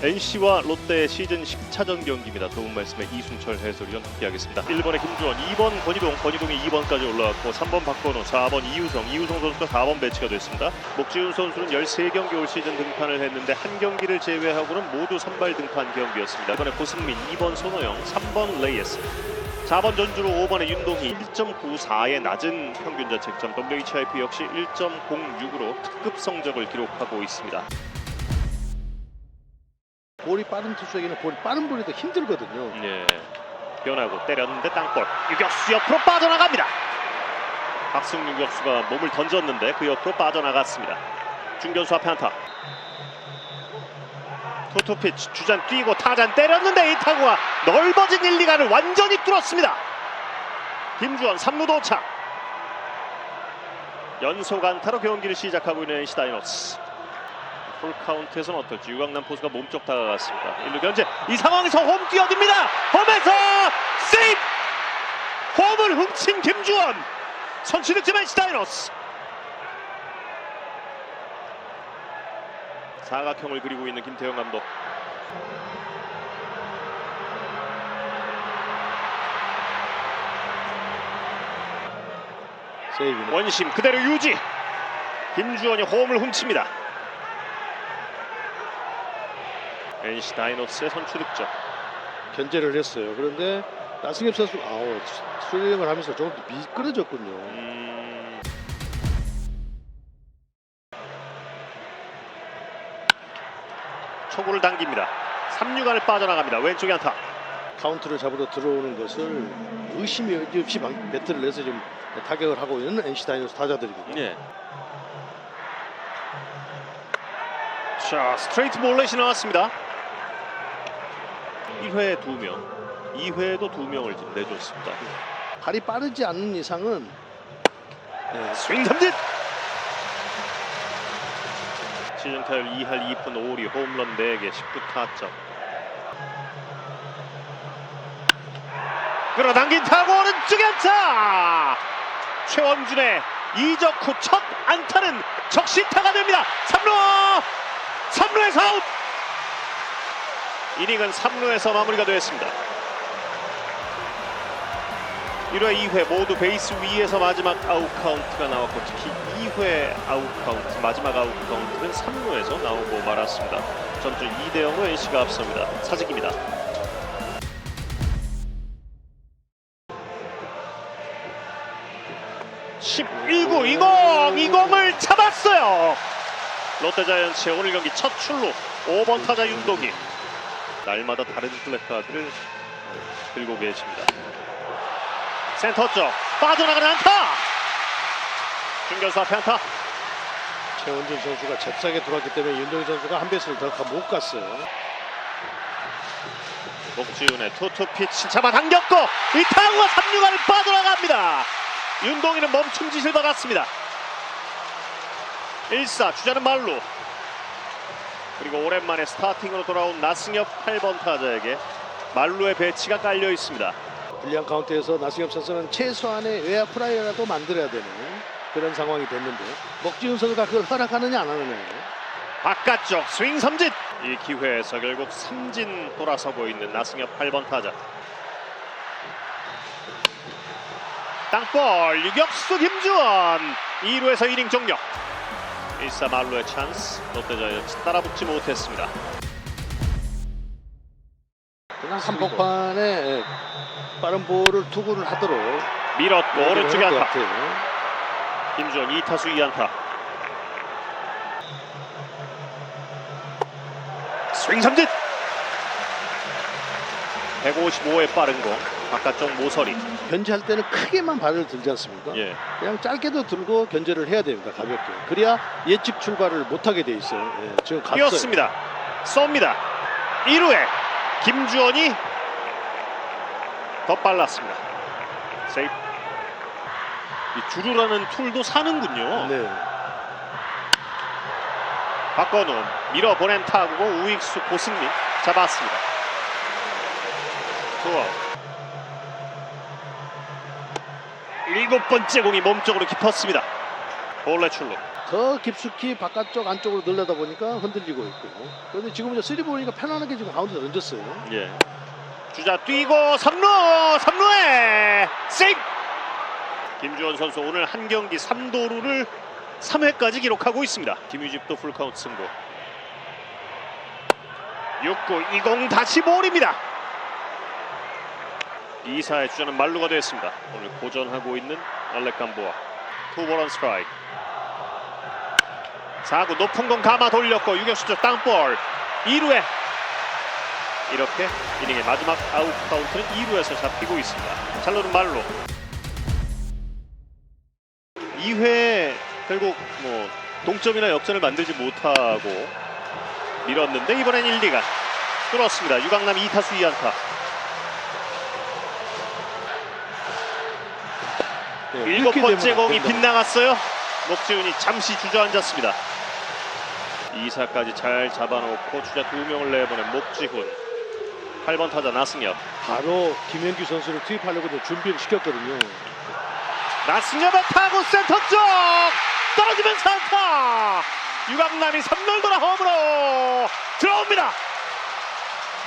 NC와 롯데의 시즌 10차전 경기입니다. 도움 말씀에 이순철 해설위원 함께하겠습니다. 1번에 김주원, 2번 권희동, 권희동이 2번까지 올라왔고 3번 박건우, 4번 이우성, 이우성 선수가 4번 배치가 됐습니다. 목지훈 선수는 13경기 올 시즌 등판을 했는데 한 경기를 제외하고는 모두 선발 등판 경기였습니다. 이번에 고승민, 2번 손호영, 3번 레이에스, 4번 전주로 5번에 윤동희 1.94의 낮은 평균 자책점 WHIP 역시 1.06으로 특급 성적을 기록하고 있습니다. 볼이 빠른 투수에게는 볼이 빠른 볼이 더 힘들거든요. 예. 변하고 때렸는데 땅볼 유격수 옆으로 빠져나갑니다. 박승 유격수가 몸을 던졌는데 그 옆으로 빠져나갔습니다. 중견수 앞에 안타. 투투 피치 주잔 뛰고 타잔 때렸는데 이 타구가 넓어진 1, 2가를 완전히 뚫었습니다. 김주원 3루 도착. 연속 안타로 경기를 시작하고 있는 NC 다이노스. 풀 카운트에서는 어떨지 유강남 포수가 몸쪽 다가갔습니다. 1루 견제. 이 상황에서 홈 뛰어듭니다. 홈에서 세이프! 홈을 훔친 김주원. 선취 득점한 시다이노스. 사각형을 그리고 있는 김태형 감독. 세이브는 원심 그대로 유지. 김주원이 홈을 훔칩니다. NC 다이노스의 선취 득점 견제를 했어요. 그런데 나승엽 선수 아우 수리링을 하면서 조금 더 미끄러졌군요. 음... 초구를 당깁니다. 3루간을 빠져나갑니다. 왼쪽에 안타. 카운트를 잡으러 들어오는 것을 의심이 없이 방- 배트를 내서 지금 타격을 하고 있는 NC 다이노스 타자들이거든요. 예. 자, 스트레이트 볼넷이 나왔습니다. 1회에 2명, 2회에도 2명을 지금 내줬습니다. 발이 빠르지 않는 이상은 네, 스윙 삼진! 시즌 타율 2할 2푼 5리 홈런 4개 19타점 끌어당긴 타고 오른쪽에 안타! 최원준의 이적 후 첫 안타는 적시타가 됩니다. 3루! 3루에서 아웃! 이닝은 3루에서 마무리가 되었습니다. 1회, 2회 모두 베이스 위에서 마지막 아웃 카운트가 나왔고 특히 2회 아웃 카운트, 마지막 아웃 카운트는 3루에서 나오고 말았습니다. 전주 2대 0으로 NC가 앞섭니다. 사직입니다. (11구) 이공 이공을 잡았어요 롯데자이언츠의 오늘 경기 첫 출루 5번 타자 윤동희 날마다 다른 플래카드를 들고 계십니다. 센터 쪽 빠져나가는 안타! 중견수 앞에 안타! 최원준 선수가 잽싸게 들어왔기 때문에 윤동희 선수가 한 베이스를 더못 갔어요. 목지훈의 투투 피치 잡아 당겼고 이 타구가 3루간을 빠져나갑니다. 윤동희는 멈춤 짓을 받았습니다. 1사 주자는 말루 그리고 오랜만에 스타팅으로 돌아온 나승엽 8번 타자에게 말루의 배치가 깔려 있습니다. 불리한 카운트에서 나승엽 선수는 최소한의 외야 프라이라도 만들어야 되는 그런 상황이 됐는데 먹지훈 선수가 그걸 허락하느냐 안 하느냐 바깥쪽 스윙 삼진! 이 기회에서 결국 삼진 돌아서고 있는 나승엽 8번 타자. 땅볼 유격수 김주원! 2루에서 이닝 종료 1사 말루의 찬스. 롯데자이언츠 따라붙지 못했습니다. 그냥 한복판에 빠른 볼을 투구를 하도록. 밀었고 오른쪽에 할것 안타. 김주원 2타수 2안타. 스윙 삼진! 155의 빠른 공 바깥쪽 모서리 견제할 때는 크게만 발을 들지 않습니까? 예. 그냥 짧게도 들고 견제를 해야 됩니다. 가볍게. 그래야 예측 출발을 못하게 돼 있어요. 예, 지금 갔어요. 뛰었습니다. 쏩니다. 1루에 김주원이 더 빨랐습니다. 세이프. 이 주루라는 툴도 사는군요. 네. 박건우 밀어보낸 타구고 우익수 고승민 잡았습니다. 투아웃. 일곱 번째 공이 몸쪽으로 깊었습니다. 볼레 출루. 더 깊숙이 바깥쪽 안쪽으로 늘려다 보니까 흔들리고 있고 그런데 지금 이제 쓰리 보니까 편안하게 지금 가운데 던졌어요. 예. 주자 뛰고 3루 3루에 세이브. 김주원 선수 오늘 한 경기 3도루를 3회까지 기록하고 있습니다. 김유집도 풀카운트 승부. 6구 20 다시 볼입니다. 2사의 주자는 말루가 되었습니다. 오늘 고전하고 있는 알렉 감보아. 투볼원 스트라이크. 4구 높은 공 감아 돌렸고 유격수죠 땅볼 2루에 이렇게 이닝의 마지막 아웃 카운트는 2루에서 잡히고 있습니다. 잘로는 말로 2회 결국 뭐 동점이나 역전을 만들지 못하고 밀었는데 이번엔 1, 2가 뚫었습니다. 유강남 2타수 2안타. 일곱 이렇게 번째 공이. 빗나갔어요. 목지훈이 잠시 주저앉았습니다. 2사까지 잘 잡아놓고 주자 두 명을 내보낸 목지훈. 8번 타자 나승엽. 바로 김현규 선수를 투입하려고 준비를 시켰거든요. 나승엽의 타구 센터 쪽 떨어지면서 안타. 유강남이 3루 돌아 홈으로 들어옵니다.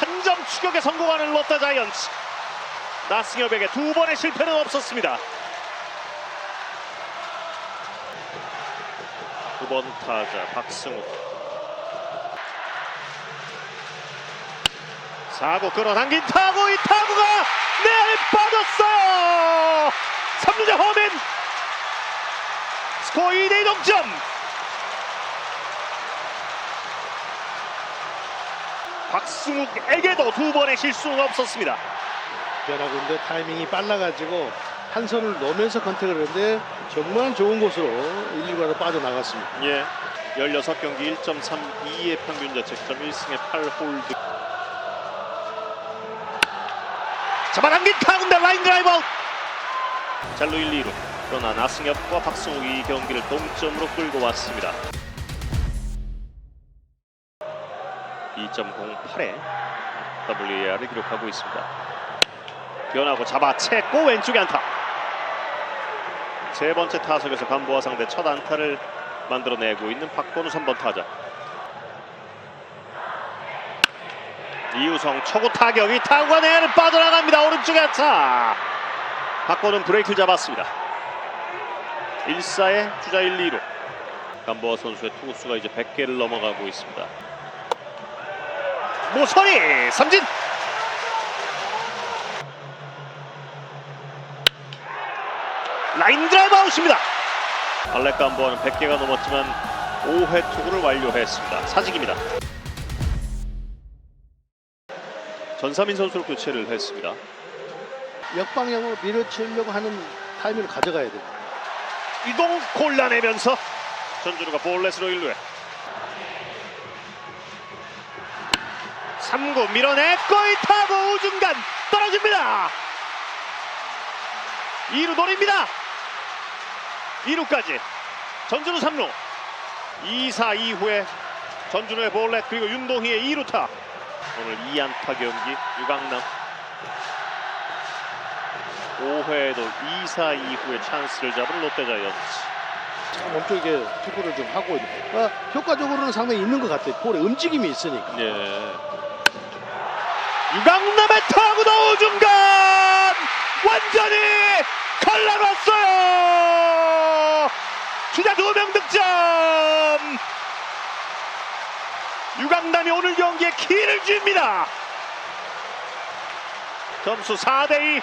한 점 추격에 성공하는 롯데 자이언츠. 나승엽에게 두 번의 실패는 없었습니다. 두번 타자 박승우. 4구 끌어당긴 타구 이 타구가 내에 빠졌어요. 3루자 허민 스코어 2대2 동점. 박승욱에게도 두 번의 실수는 없었습니다. 있는데 타이밍이 빨라가지고 한 손을 놓으면서 컨택을 했는데 정말 좋은 곳으로 1, 2가로 빠져나갔습니다. 예. 16경기 1.32의 평균 자책점 1승에 8홀드. 잡아당긴 타구인데 라인 드라이브 아웃. 잘로 1, 2루. 그러나 나승엽과 박승욱이 이 경기를 동점으로 끌고 왔습니다. 2.08에 WAR을 기록하고 있습니다. 변하고 잡아챘고 왼쪽에 안타. 세 번째 타석에서 간보아 상대 첫 안타를 만들어내고 있는 박건우 3번 타자. 이우성 초구 타격이 타구가 내야를 빠져나갑니다. 오른쪽에 안타. 박건우는 브레이크를 잡았습니다. 1사의 주자 1, 2루. 간보아 선수의 투구수가 이제 100개를 넘어가고 있습니다. 모서리 삼진. 라인 드라이브 아웃입니다. 알렉 감보아는 100개가 넘었지만 5회 투구를 완료했습니다. 사직입니다. 전사민 선수로 교체를 했습니다. 역방향으로 밀어치려고 하는 타이밍을 가져가야 돼요. 이동 골라내면서 전준우가 볼넷으로 1루에 3구 밀어냈고 이 타구 우중간 떨어집니다 2루 노립니다 2루까지 전준우 3루 2사 이후에 전준우의 볼넷 그리고 윤동희의 2루타 오늘 2안타 경기 유강남 5회에도 2사 이후에 찬스를 잡은 롯데자이언츠 참 몸쪽에 투구를 좀 하고 있는. 어, 효과적으로는 상당히 있는 것 같아요. 볼에 움직임이 있으니까. 예. 유강남의 타구도 우중간 완전히 갈라놨어요. 주자 두 명 득점. 유강남이 오늘 경기에 키를 줍니다. 점수 4대2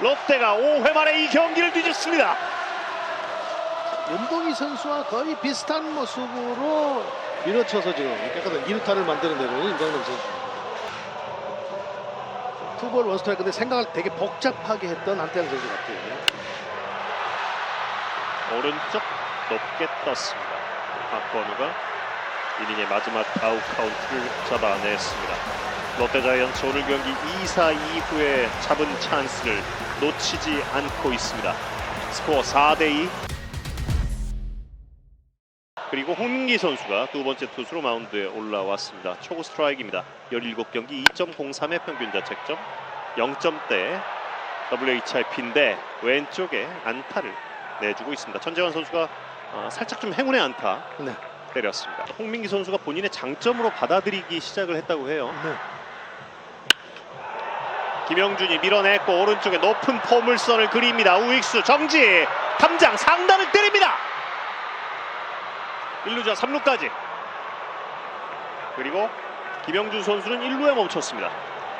롯데가 5회 만에 이 경기를 뒤집습니다. 윤동희 선수와 거의 비슷한 모습으로 밀어쳐서 지금 약간 2루타를 만들어내는 유강남 선수입니다. 투볼 원스트라이크인데 생각을 되게 복잡하게 했던 한태양 선수 같아요. 오른쪽 높게 떴습니다. 박건우가 이닝의 마지막 아웃 카운트를 잡아냈습니다. 롯데 자이언츠 오늘 경기 2사 이후에 잡은 찬스를 놓치지 않고 있습니다. 스코어 4대2 그리고 홍민기 선수가 두 번째 투수로 마운드에 올라왔습니다. 초구 스트라이크입니다. 17경기 2.03의 평균 자책점 0점대 WHIP인데 왼쪽에 안타를 내주고 있습니다. 천재환 선수가 아, 살짝 좀 행운의 안타 네. 때렸습니다. 홍민기 선수가 본인의 장점으로 받아들이기 시작을 했다고 해요. 네. 김영준이 밀어냈고 오른쪽에 높은 포물선을 그립니다. 우익수 정지 탐장 상단을 때립니다. 1루자 3루까지 그리고 김영준 선수는 1루에 멈췄습니다.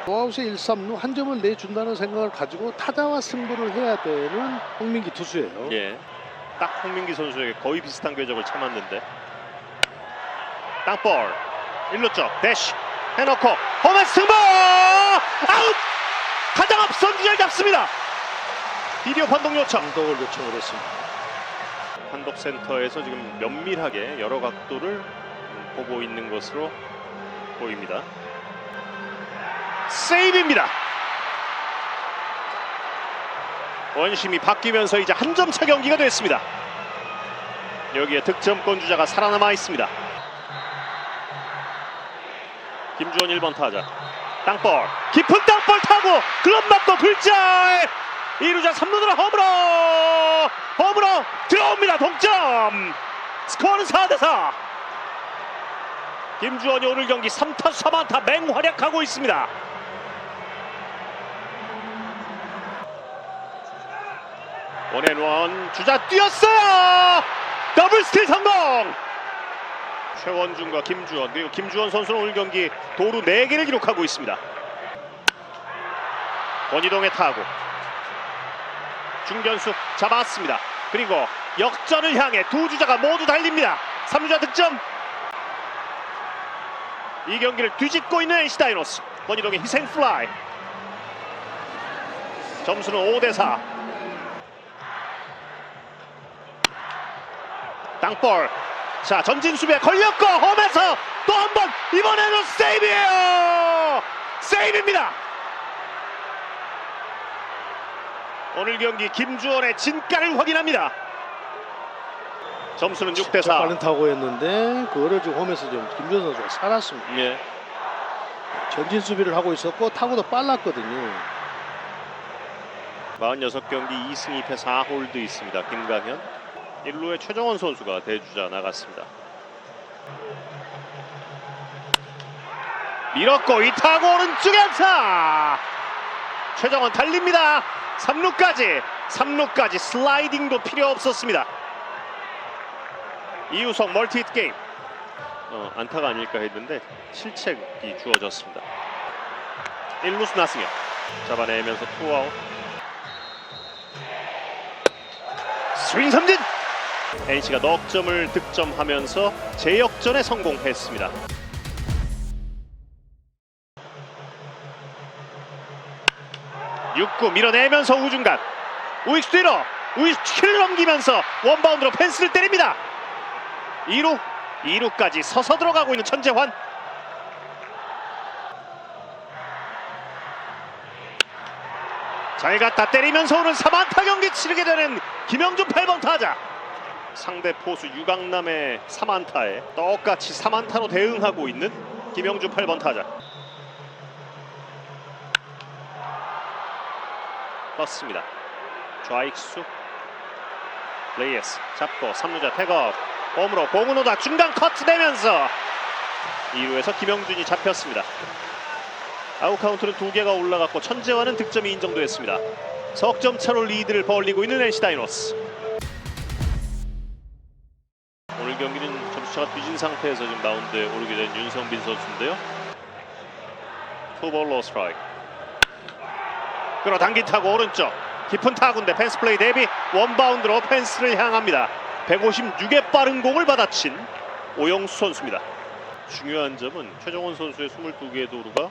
노아웃에 1, 3루 한 점을 내준다는 생각을 가지고 타자와 승부를 해야 되는 홍민기 투수예요. 예. 딱 홍민기 선수에게 거의 비슷한 궤적을 참았는데. 땅볼. 1루 쪽. 대시 해놓고. 홈에 승부! 아웃! 가장 앞선 주자를 잡습니다. 비디오 판독 요청. 감독을 요청을 했습니다. 판독 센터에서 지금 면밀하게 여러 각도를 음, 보고 있는 것으로 보입니다. 세이브입니다 원심이 바뀌면서 이제 한 점 차 경기가 됐습니다. 여기에 득점권 주자가 살아남아 있습니다. 김주원 1번 타자. 땅볼. 깊은 땅볼 타고 글럽 맞고 글자에 2루자 3루으로 홈으로 홈으로 들어옵니다. 동점. 스코어는 4대4. 김주원이 오늘 경기 3타수 3안타 맹활약하고 있습니다. 원앤원 주자 뛰었어요! 더블 스틸 성공! 최원준과 김주원 그리고 김주원 선수는 오늘 경기 도루 4개를 기록하고 있습니다. 권희동의 타구. 중견수 잡았습니다. 그리고 역전을 향해 두 주자가 모두 달립니다. 3주자 득점! 이 경기를 뒤집고 있는 NC 다이노스. 권희동의 희생 플라이. 점수는 5 대 4 땅볼. 자 전진 수비에 걸렸고 홈에서 또 한 번 이번에는 세이브예요. 세이브입니다. 오늘 경기 김주원의 진가를 확인합니다. 점수는 6대 4 빠른 타구였는데 그거를 지금 홈에서 좀 김준 선수가 살았습니다. 예. 전진 수비를 하고 있었고 타구도 빨랐거든요. 46경기 2승 2패 4홀드 있습니다. 김강현 1루에 최정원 선수가 대주자 나갔습니다. 밀었고 이 타고 오른쪽에 안타! 최정원 달립니다. 3루까지 3루까지 슬라이딩도 필요 없었습니다. 이우석 멀티히트 게임. 어, 안타가 아닐까 했는데 실책이 주어졌습니다. 1루수 나승엽 잡아내면서 투아웃. 스윙 삼진 NC가 넉 점을 득점하면서 재역전에 성공했습니다. 6구 밀어내면서 우중간 우익수 뒤로 우익수 킬 넘기면서 원바운드로 펜스를 때립니다. 2루 2루까지 서서 들어가고 있는 천재환 잘 갖다 때리면서 오늘 3안타 경기 치르게 되는 김영준 8번 타자 상대 포수 유강남의 3안타에 똑같이 3안타로 대응하고 있는 김영준 8번 타자. 떴습니다. 좌익수. 레이에스 잡고 3루자 태업 홈으로 공은 오다. 중간 커트 되면서 2루에서 김영준이 잡혔습니다. 아웃 카운트는 두 개가 올라갔고 천재와는 득점이 인정됐습니다. 석점 차로 리드를 벌리고 있는 NC 다이노스. 점수차가 뒤진 상태에서 지금 마운드에 오르게 된 윤성빈 선수인데요. 투볼 로 스트라이크. 끌어당긴 타고 오른쪽 깊은 타구인데 펜스 플레이 대비 원바운드로 펜스를 향합니다. 156의 빠른 공을 받아친 오영수 선수입니다. 중요한 점은 최정원 선수의 22개의 도루가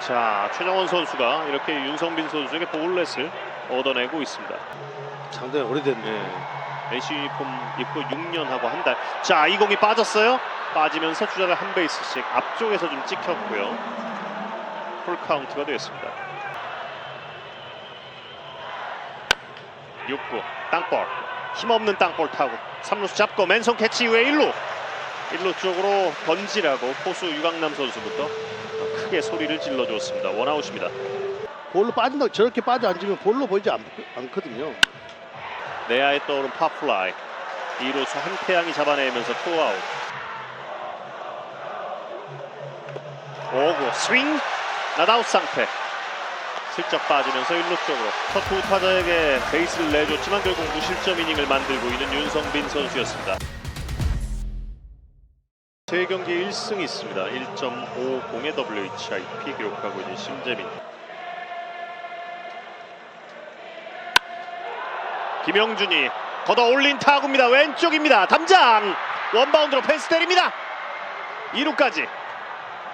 자 최정원 선수가 이렇게 윤성빈 선수에게 볼넷을 얻어내고 있습니다. 상당히 오래됐네. 네. NC 유니폼 입고 6년 하고 한 달. 자, 이 공이 빠졌어요. 빠지면서 주자를 한 베이스씩 앞쪽에서 좀 찍혔고요. 풀 카운트가 되었습니다. 6구 땅볼 힘없는 땅볼 타고 3루수 잡고 맨손 캐치 이후에 1루 1루 쪽으로 던지라고 포수 유강남 선수부터 크게 소리를 질러줬습니다. 원아웃입니다. 볼로 빠진다 저렇게 빠져 앉으면 볼로 보이지 않, 않거든요. 내야에 떠오른 파플라이 2루수 한태양이 잡아내면서 투아웃. 오구 스윙 나다웃 상태. 슬쩍 빠지면서 1루 쪽으로 첫투 타자에게 베이스를 내줬지만 결국 무실점 이닝을 만들고 있는 윤성빈 선수였습니다. 세 경기 1승 있습니다. 1.50의 WHIP 기록하고 있는 심재민. 김영준이 걷어 올린 타구입니다. 왼쪽입니다. 담장 원바운드로 펜스 때립니다. 2루까지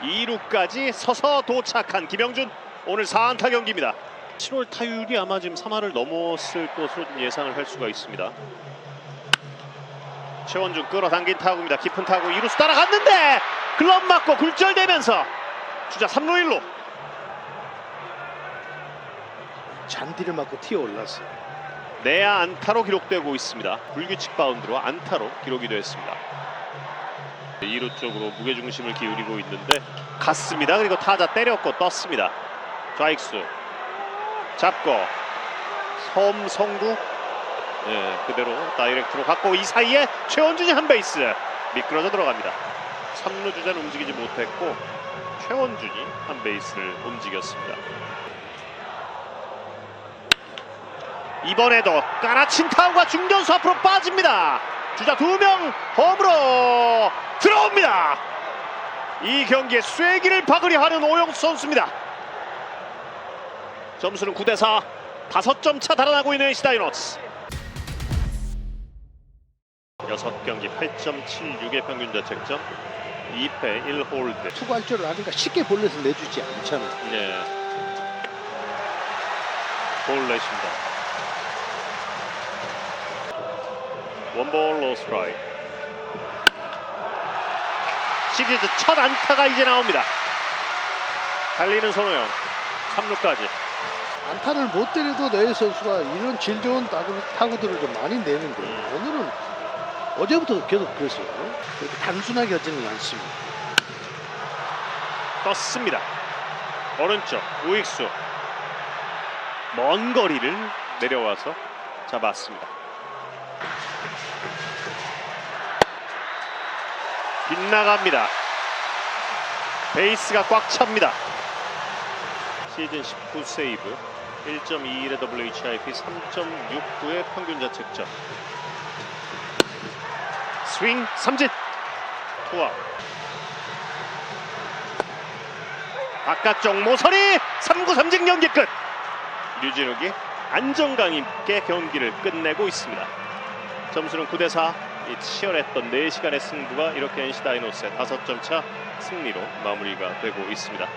2루까지 서서 도착한 김영준 오늘 4안타 경기입니다. 7월 타율이 아마 지금 3할을 넘었을 것으로 좀 예상을 할 수가 있습니다. 최원준 끌어당긴 타구입니다. 깊은 타구 2루수 따라갔는데 글럽 맞고 굴절되면서 주자 3루 1루 잔디를 맞고 튀어 올랐어요. 내야 안타로 기록되고 있습니다. 불규칙 바운드로 안타로 기록이 됐습니다. 2루 쪽으로 무게중심을 기울이고 있는데 갔습니다. 그리고 타자 때렸고 떴습니다. 좌익수 잡고 섬성구 예, 그대로 다이렉트로 갔고 이 사이에 최원준이 한 베이스 미끄러져 들어갑니다. 3루 주자는 움직이지 못했고 최원준이 한 베이스를 움직였습니다. 이번에도 까나친 타구가 중견수 앞으로 빠집니다. 주자 두 명 홈으로 들어옵니다. 이 경기에 쐐기를 박으려 하는 오영수 선수입니다. 점수는 9대 4. 5점 차 달아나고 있는 NC 다이노스. 6경기 8.76의 평균 자책점. 2패 1홀드. 투구할 줄 아니까 쉽게 볼넷을 내주지 않잖아요. 네. 볼넷입니다. 원볼 로스트라이. 시리즈 첫 안타가 이제 나옵니다. 달리는 손호영 3루까지 안타를 못 때려도 내일 선수가 이런 질 좋은 타구, 타구들을 좀 많이 내는데 음. 오늘은 어제부터 계속 그랬어요. 그렇게 단순하게 하지는 않습니다. 떴습니다. 오른쪽 우익수 먼 거리를 내려와서 잡았습니다. 빗나갑니다. 베이스가 꽉 찹니다. 시즌 19 세이브 1.21의 WHIP 3.69의 평균 자책점. 스윙 삼진. 투아웃. 바깥쪽 모서리 3구 삼진 경기 끝. 류진욱이 안정감 있게 경기를 끝내고 있습니다. 점수는 9대4 이 치열했던 4시간의 승부가 이렇게 NC 다이노스의 5점 차 승리로 마무리가 되고 있습니다